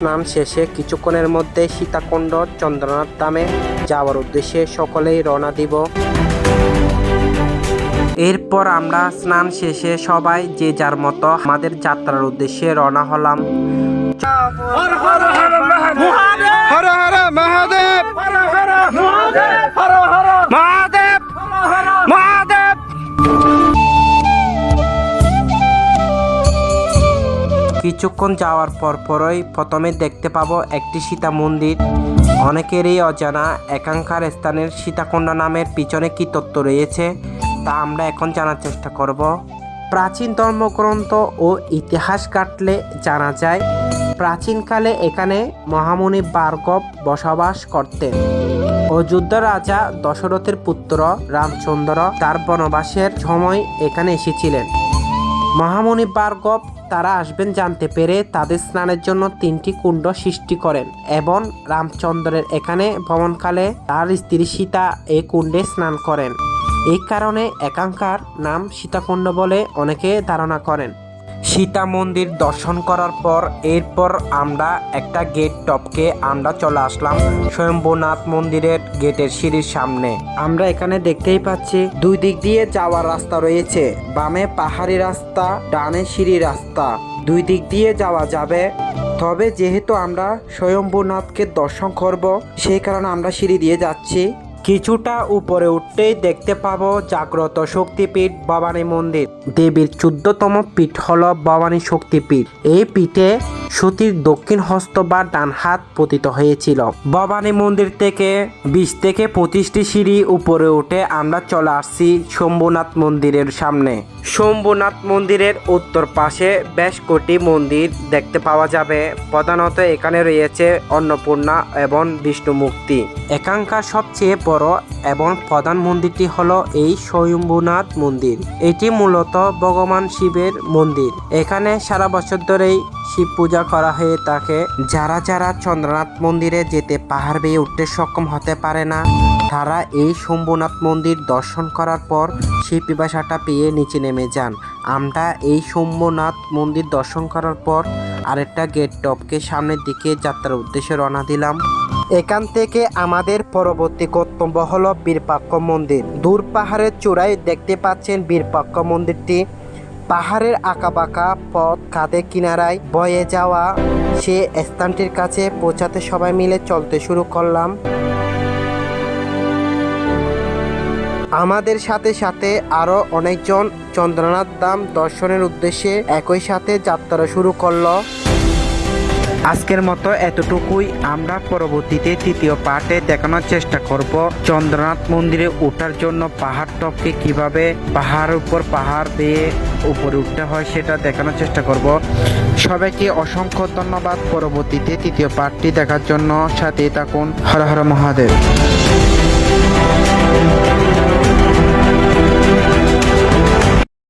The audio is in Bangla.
স্নান শেষে কিছুক্ষণের মধ্যে সীতাকুণ্ড চন্দ্রনাথ ধামে যাওয়ার উদ্দেশ্যে সকলেই রওনা দিব। এরপর আমরা স্নান শেষে সবাই যে যার মতো আমাদের যাত্রার উদ্দেশ্যে রওনা হলাম। হর হর মহাদেব! কিছুক্ষণ যাওয়ার পর পরই প্রথমে দেখতে পাবো একটি সীতা মন্দির। অনেকেরই অজানা একাঙ্কার স্থানের সীতাকুণ্ড নামের পিছনে কি তত্ত্ব রয়েছে, তা আমরা এখন জানার চেষ্টা করব। প্রাচীন ধর্মগ্রন্থ ও ইতিহাস কাটলে জানা যায়, প্রাচীনকালে এখানে মহামুনি ভার্গব বসবাস করতেন। অযোধ্যা রাজা দশরথের পুত্র রামচন্দ্র তার বনবাসের সময় এখানে এসেছিলেন। মহামণি ভার্গব তারা আসবেন জানতে পেরে তাদের স্নানের জন্য তিনটি কুণ্ড সৃষ্টি করেন এবং রামচন্দ্রের এখানে ভ্রমণকালে তার স্ত্রী সীতা এই কুণ্ডে স্নান করেন। এই কারণে একাঙ্কার নাম সীতাকুণ্ড বলে অনেকে ধারণা করেন। সীতা মন্দির দর্শন করার পর এরপর আমরা একটা গেট টপকে আমরা চলে আসলাম স্বয়ম্ভূনাথ মন্দিরের গেটের সিঁড়ির সামনে। আমরা এখানে দেখতেই পাচ্ছি দুই দিক দিয়ে যাওয়ার রাস্তা রয়েছে। বামে পাহাড়ি রাস্তা, ডানে সিঁড়ি রাস্তা। দুই দিক দিয়ে যাওয়া যাবে। তবে যেহেতু আমরা স্বয়ম্ভূনাথকে দর্শন করব, সেই কারণে আমরা সিঁড়ি দিয়ে যাচ্ছি। কিছুটা উপরে উঠতেই দেখতে পাবো জাগ্রত শক্তিপীঠ ভবানী মন্দির। দেবীর চোদ্দতম পীঠ হল ভবানী শক্তিপীঠ। এই পীঠে সতীর দক্ষিণ হস্ত বা ডান হাত পতিত হয়েছিল। ভবানী মন্দির থেকে বিশ থেকে পঁচিশটি সিঁড়ি উপরে উঠে আমরা চলে আসছি শম্ভুনাথ মন্দিরের সামনে। শম্ভুনাথ মন্দিরের উত্তর পাশে বেশ কটি মন্দির দেখতে পাওয়া যাবে। প্রধানত এখানে রয়েছে অন্নপূর্ণা এবং বিষ্ণু মূর্তি এখানকার সবচেয়ে বড় এবং প্রধান মন্দিরটি হলো এই স্বয়ম্ভুনাথ মন্দির। এটি মূলত ভগবান শিবের মন্দির। এখানে সারা বছর ধরেই শিব পূজা করা হয়ে থাকে। যারা যারা চন্দ্রনাথ মন্দিরে যেতে পাহাড় বেয়ে উঠতে সক্ষম হতে পারে না, তারা এই শম্ভুনাথ মন্দির দর্শন করার পর সেই পিপাসাটা পেয়ে নিচে নেমে যান। আমরা এই শম্ভুনাথ মন্দির দর্শন করার পর আরেকটা গেট টপকে সামনের দিকে যাত্রার উদ্দেশ্যে রওনা দিলাম। এখান থেকে আমাদের পরবর্তী কর্তব্য হল বীরপাক্ষ মন্দির। দূর পাহাড়ের চূড়ায় দেখতে পাচ্ছেন বীরপাক্ষ মন্দিরটি। পাহাড়ের আঁকাবাঁকা পথ কাঁধে কিনারায় বয়ে যাওয়া সে স্থানটির কাছে পৌঁছাতে সবাই মিলে চলতে শুরু করলাম। আমাদের সাথে সাথে আরও অনেকজন চন্দ্রনাথ ধাম দর্শনের উদ্দেশ্যে একই সাথে যাত্রা শুরু করল। আজকের মতো এতটুকুই। আমরা পরবর্তীতে তৃতীয় পার্টে দেখানোর চেষ্টা করব চন্দ্রনাথ মন্দিরে ওঠার জন্য পাহাড় টপকে কীভাবে পাহাড়ের উপর পাহাড় বেয়ে উপরে উঠতে হয় সেটা দেখানোর চেষ্টা করব। সবাইকে অসংখ্য ধন্যবাদ। পরবর্তীতে তৃতীয় পার্টটি দেখার জন্য সাথে থাকুন। হর হর মহাদেব।